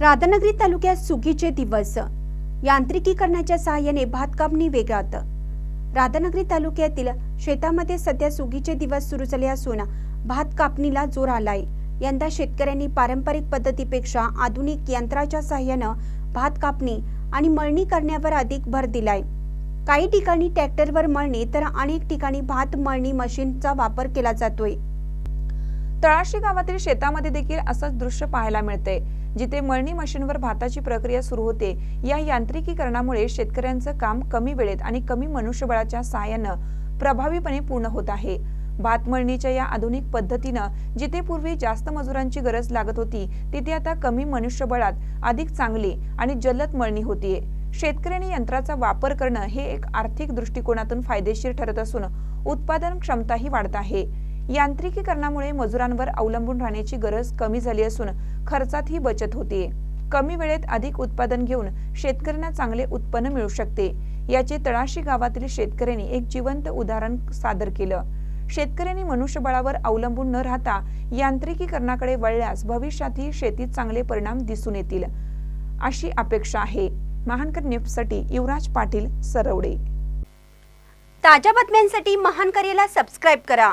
राधानगरी तालुक्यात सुगीचे दिवस. यांत्रिकीकरणाच्या सहाय्याने भात कापणी वेगात. राधानगरी तालुक्यातील शेतामध्ये सध्या सुगीचे दिवस सुरू झाले असून भात कापणीला जोर आलाय. यंदा शेतकऱ्यांनी पारंपरिक पद्धतीपेक्षा आधुनिक यंत्राच्या सहाय्यानं भात कापणी आणि मळणी करण्यावर अधिक भर दिलाय. काही ठिकाणी ट्रॅक्टरवर मळणी तर अनेक ठिकाणी भात मळणी मशीनचा वापर केला जातोय. तळाशी गावातील शेतामध्ये देखील असंच दृश्य पाहायला मिळते जिथे मळणी मशीनवर भाताची प्रक्रिया सुरू होते. या यांत्रिकीकरणामुळे शेतकऱ्यांचं काम कमी वेळेत आणि कमी मनुष्यबळाच्या सहाय्यानं प्रभावीपणे पूर्ण होत आहे. भात मळणीच्या या आधुनिक पद्धतीनं जिथे पूर्वी जास्त मजुरांची गरज लागत होती तिथे आता कमी मनुष्यबळात अधिक चांगली आणि जलद मळणी होतीये. शेतकऱ्यांनी यंत्राचा वापर करणं हे एक आर्थिक दृष्टिकोनातून फायदेशीर ठरत असून उत्पादन क्षमताही वाढत आहे. यांत्रिकीकरणामुळे मजुरांवर अवलंबून राहण्याची गरज कमी झाली असून खर्चातही बचत होते कमी वेळेत अधिक उत्पादन घेऊन शेतकऱ्यांना चांगले उत्पन्न मिळू शकते. याचे तळाशी गावातील शेतकऱ्यांनी एक जिवंत उदाहरण सादर केलं. शेतकऱ्यांनी मनुष्यबळावर अवलंबून न राहता यांत्रिकीकरणाकडे वळल्यास भविष्यातही शेतीत चांगले परिणाम दिसून येतील अशी अपेक्षा आहे. महानकर न्यूजसाठी युवराज पाटील सरवडे. ताज्या बातम्यांसाठी महानकरेला सबस्क्राईब करा.